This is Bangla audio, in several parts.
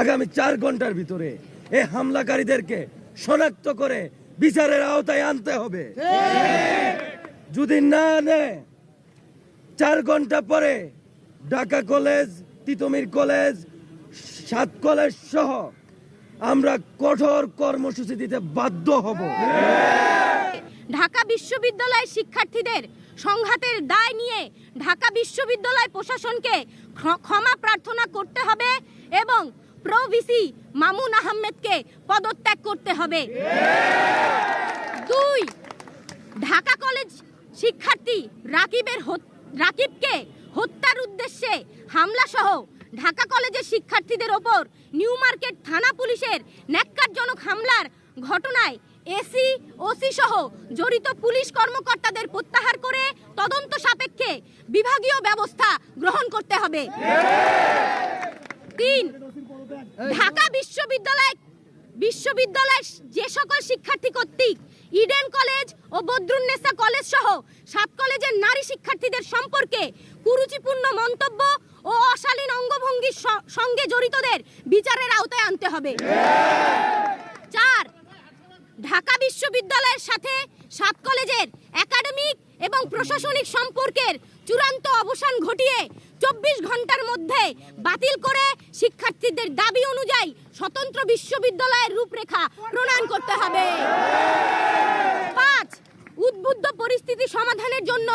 আগামী চার ঘণ্টার ভিতরে এই হামলাকারীদেরকে শনাক্ত করে বিচারের আওতায় আনতে হবে। যদি না আনে চার ঘণ্টা পরে ঢাকা কলেজ, তিতমির কলেজ, সাত কলেজ সহ আমরা কঠোর কর্মসূচি দিতে বাধ্য হব। ঢাকা বিশ্ববিদ্যালয়ের শিক্ষার্থীদের সংঘাতের দায় নিয়ে ঢাকা বিশ্ববিদ্যালয় প্রশাসনকে ক্ষমা প্রার্থনা করতে হবে এবং প্রো ভিসি মামুন আহমেদকে পদত্যাগ করতে হবে। দুই, ঢাকা কলেজ শিক্ষার্থী রাকিবের রাকিবকে হত্যার উদ্দেশ্যে হামলা সহ ঢাকা কলেজের শিক্ষার্থীদের ওপর নিউ মার্কেট থানা পুলিশের ন্যাক্কারজনক হামলার ঘটনায় এসি, ওসি সহ জড়িত পুলিশ কর্মকর্তাদের প্রত্যাহার করে তদন্ত সাপেক্ষে বিভাগীয় ব্যবস্থা গ্রহণ করতে হবে। তিন ঢাকা বিশ্ববিদ্যালয় বিশ্ববিদ্যালয়ের যে সকল শিক্ষার্থী কর্তৃক ইডেন কলেজ ও বদরুন্নেসা কলেজ সহ সাত কলেজের নারী শিক্ষার্থীদের সম্পর্কে কুরুচিপূর্ণ মন্তব্য ও অশালীন অঙ্গভঙ্গির সঙ্গে জড়িতদের বিচারের আওতায় আনতে হবে। চার ঢাকা বিশ্ববিদ্যালয়ের সাথে সাত কলেজের এবং প্রশাসনিক সম্পর্কের চূড়ান্ত অবসান ঘটিয়ে চব্বিশ ঘণ্টার মধ্যে বাতিল করে শিক্ষার্থীদের দাবি অনুযায়ী স্বতন্ত্র বিশ্ববিদ্যালয়ের রূপরেখা প্রণয়ন করতে হবে। পাঁচ, উদ্বুদ্ধ পরিস্থিতি সমাধানের জন্য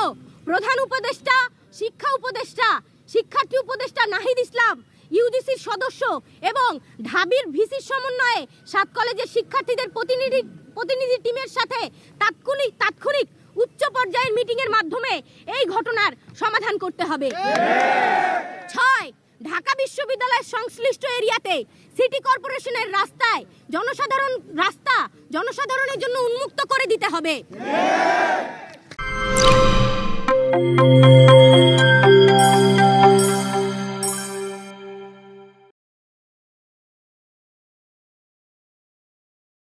প্রধান উপদেষ্টা, শিক্ষা উপদেষ্টা, শিক্ষার্থী উপদেষ্টা নাহিদ ইসলাম, ইউজিসির সদস্য এবং ঢাবির ভিসির সমন্বয়ে সাত কলেজের শিক্ষার্থীদের প্রতিনিধি প্রতিনিধি টিমের সাথে পর্যায়ের এর মাধ্যমে এই ঘটনার সমাধান করতে হবে। ছয়, ঢাকা বিশ্ববিদ্যালয়ের সংশ্লিষ্ট এরিয়াতে সিটি কর্পোরেশনের রাস্তায় জনসাধারণ, রাস্তা জনসাধারণের জন্য উন্মুক্ত করে দিতে হবে।